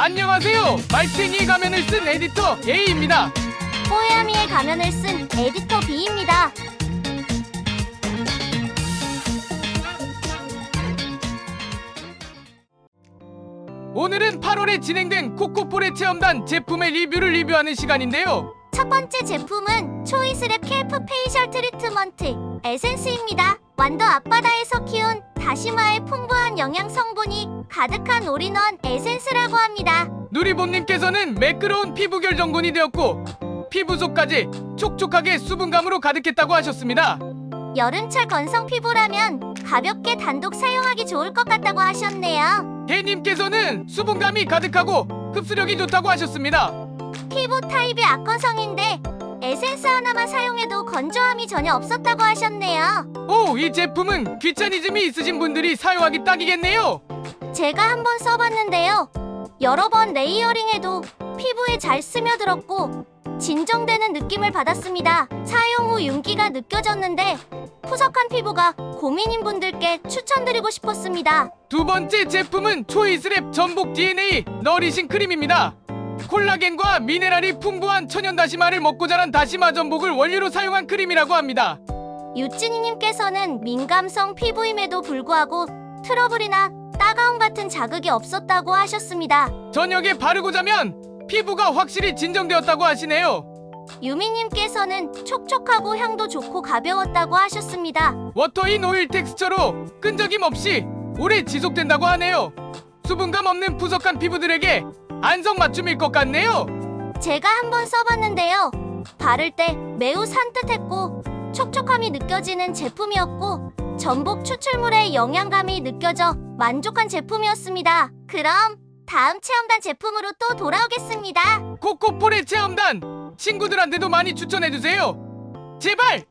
안녕하세요. 말챙이 가면을 쓴 에디터 A입니다. 뽀야미의 가면을 쓴 에디터 B입니다. 오늘은 8월에 진행된 코코폴의 체험단 제품의 리뷰를 리뷰하는 시간인데요. 첫 번째 제품은 초이스랩 켈프 페이셜 트리트먼트 에센스입니다. 완도 앞바다에서 키운 다시마의 풍부한 영양 성분이 가득한 올인원 에센스라고 합니다. 누리봄님께서는 매끄러운 피부 결정군이 되었고 피부 속까지 촉촉하게 수분감으로 가득했다고 하셨습니다. 여름철 건성 피부라면 가볍게 단독 사용하기 좋을 것 같다고 하셨네요. 해님께서는 수분감이 가득하고 흡수력이 좋다고 하셨습니다. 피부 타입이 악건성인데 에센스 하나만 사용해도 건조함이 전혀 없었다고 하셨네요. 오, 이 제품은 귀차니즘이 있으신 분들이 사용하기 딱이겠네요. 제가 한번 써봤는데요. 여러 번 레이어링해도 피부에 잘 스며들었고 진정되는 느낌을 받았습니다. 사용 후 윤기가 느껴졌는데 푸석한 피부가 고민인 분들께 추천드리고 싶었습니다. 두 번째 제품은 초이스랩 전복 DNA 너리신 크림입니다. 콜라겐과 미네랄이 풍부한 천연 다시마를 먹고 자란 다시마 전복을 원료로 사용한 크림이라고 합니다. 유진이님께서는 민감성 피부임에도 불구하고 트러블이나 따가움 같은 자극이 없었다고 하셨습니다. 저녁에 바르고 자면 피부가 확실히 진정되었다고 하시네요. 유미님께서는 촉촉하고 향도 좋고 가벼웠다고 하셨습니다. 워터인 오일 텍스처로 끈적임 없이 오래 지속된다고 하네요. 수분감 없는 푸석한 피부들에게 안성 맞춤일 것 같네요. 제가 한번 써봤는데요. 바를 때 매우 산뜻했고 촉촉함이 느껴지는 제품이었고 전복 추출물의 영양감이 느껴져 만족한 제품이었습니다. 그럼 다음 체험단 제품으로 또 돌아오겠습니다. 코코폴의 체험단 친구들한테도 많이 추천해주세요. 제발